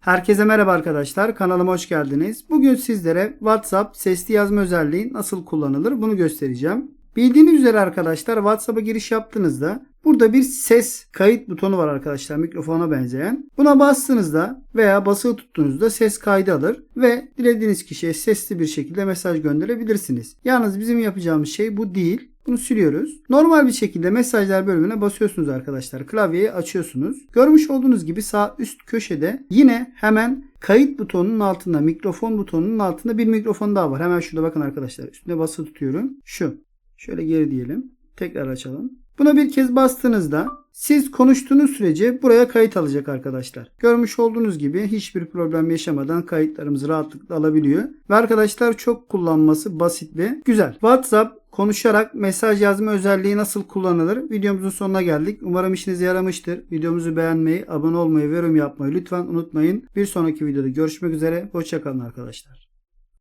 Herkese merhaba arkadaşlar. Kanalıma hoş geldiniz. Bugün sizlere WhatsApp sesli yazma özelliği nasıl kullanılır bunu göstereceğim. Bildiğiniz üzere arkadaşlar WhatsApp'a giriş yaptığınızda burada bir ses kayıt butonu var arkadaşlar mikrofona benzeyen. Buna bastığınızda veya basılı tuttuğunuzda ses kaydı alır ve dilediğiniz kişiye sesli bir şekilde mesaj gönderebilirsiniz. Yalnız bizim yapacağımız şey bu değil. Bunu siliyoruz. Normal bir şekilde mesajlar bölümüne basıyorsunuz arkadaşlar. Klavyeyi açıyorsunuz. Görmüş olduğunuz gibi sağ üst köşede yine hemen kayıt butonunun altında mikrofon butonunun altında bir mikrofon daha var. Hemen şurada bakın arkadaşlar. Üstüne basılı tutuyorum. Şu. Şöyle geri diyelim. Tekrar açalım. Buna bir kez bastığınızda siz konuştuğunuz sürece buraya kayıt alacak arkadaşlar. Görmüş olduğunuz gibi hiçbir problem yaşamadan kayıtlarımızı rahatlıkla alabiliyor. Ve arkadaşlar çok kullanması basit ve güzel. WhatsApp konuşarak mesaj yazma özelliği nasıl kullanılır? Videomuzun sonuna geldik. Umarım işinize yaramıştır. Videomuzu beğenmeyi, abone olmayı ve yorum yapmayı lütfen unutmayın. Bir sonraki videoda görüşmek üzere. Hoşçakalın arkadaşlar.